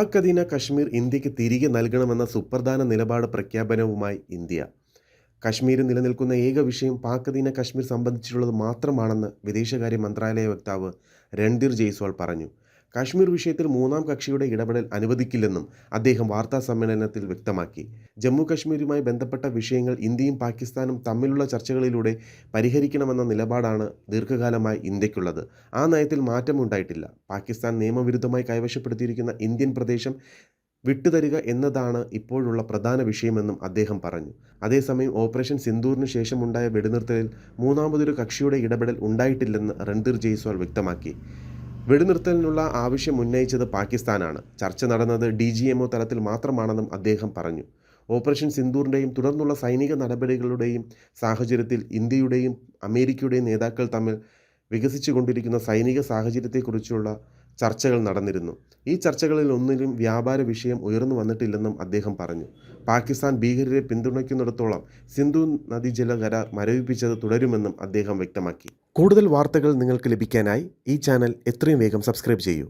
പാക് അധീന കശ്മീർ ഇന്ത്യയ്ക്ക് തിരികെ നൽകണമെന്ന സുപ്രധാന നിലപാട് പ്രഖ്യാപനവുമായി ഇന്ത്യ. കശ്മീരിൽ നിലനിൽക്കുന്ന ഏക വിഷയം പാക് അധീന കശ്മീർ സംബന്ധിച്ചുള്ളത് മാത്രമാണെന്ന് വിദേശകാര്യ മന്ത്രാലയ വക്താവ് രൺധീർ ജയ്സ്വാൾ പറഞ്ഞു. കാശ്മീർ വിഷയത്തിൽ മൂന്നാം കക്ഷിയുടെ ഇടപെടൽ അനുവദിക്കില്ലെന്നും അദ്ദേഹം വാർത്താ സമ്മേളനത്തിൽ വ്യക്തമാക്കി. ജമ്മു കാശ്മീരുമായി ബന്ധപ്പെട്ട വിഷയങ്ങൾ ഇന്ത്യയും പാകിസ്ഥാനും തമ്മിലുള്ള ചർച്ചകളിലൂടെ പരിഹരിക്കണമെന്ന നിലപാടാണ് ദീർഘകാലമായി ഇന്ത്യക്കുള്ളത്. ആ നയത്തിൽ മാറ്റമുണ്ടായിട്ടില്ല. പാകിസ്ഥാൻ നിയമവിരുദ്ധമായി കൈവശപ്പെടുത്തിയിരിക്കുന്ന ഇന്ത്യൻ പ്രദേശം വിട്ടുതരിക എന്നതാണ് ഇപ്പോഴുള്ള പ്രധാന വിഷയമെന്നും അദ്ദേഹം പറഞ്ഞു. അതേസമയം ഓപ്പറേഷൻ സിന്ദൂറിന് ശേഷമുണ്ടായ വെടിനിർത്തലിൽ മൂന്നാമതൊരു കക്ഷിയുടെ ഇടപെടൽ ഉണ്ടായിട്ടില്ലെന്ന് രൺധീർ ജയ്സ്വാൾ വ്യക്തമാക്കി. വെടിനിർത്തലിനുള്ള ആവശ്യം ഉന്നയിച്ചത് പാകിസ്ഥാനാണ്. ചർച്ച നടന്നത് ഡി ജി എംഒ തലത്തിൽ മാത്രമാണെന്നും അദ്ദേഹം പറഞ്ഞു. ഓപ്പറേഷൻ സിന്ദൂറിന്റെയും തുടർന്നുള്ള സൈനിക നടപടികളുടെയും സാഹചര്യത്തിൽ ഇന്ത്യയുടെയും അമേരിക്കയുടെയും നേതാക്കൾ തമ്മിൽ വികസിച്ചുകൊണ്ടിരിക്കുന്ന സൈനിക സാഹചര്യത്തെക്കുറിച്ചുള്ള ചർച്ചകൾ നടന്നിരുന്നു. ഈ ചർച്ചകളിൽ ഒന്നിലും വ്യാപാര വിഷയം ഉയർന്നു വന്നിട്ടില്ലെന്നും അദ്ദേഹം പറഞ്ഞു. പാകിസ്ഥാൻ ഭീകരരെ പിന്തുണയ്ക്കുന്നിടത്തോളം സിന്ധു നദീജല കരാർ മരവിപ്പിച്ചത് തുടരുമെന്നും അദ്ദേഹം വ്യക്തമാക്കി. കൂടുതൽ വാർത്തകൾ നിങ്ങൾക്ക് ലഭിക്കാനായി ഈ ചാനൽ എത്രയും വേഗം സബ്സ്ക്രൈബ് ചെയ്യൂ.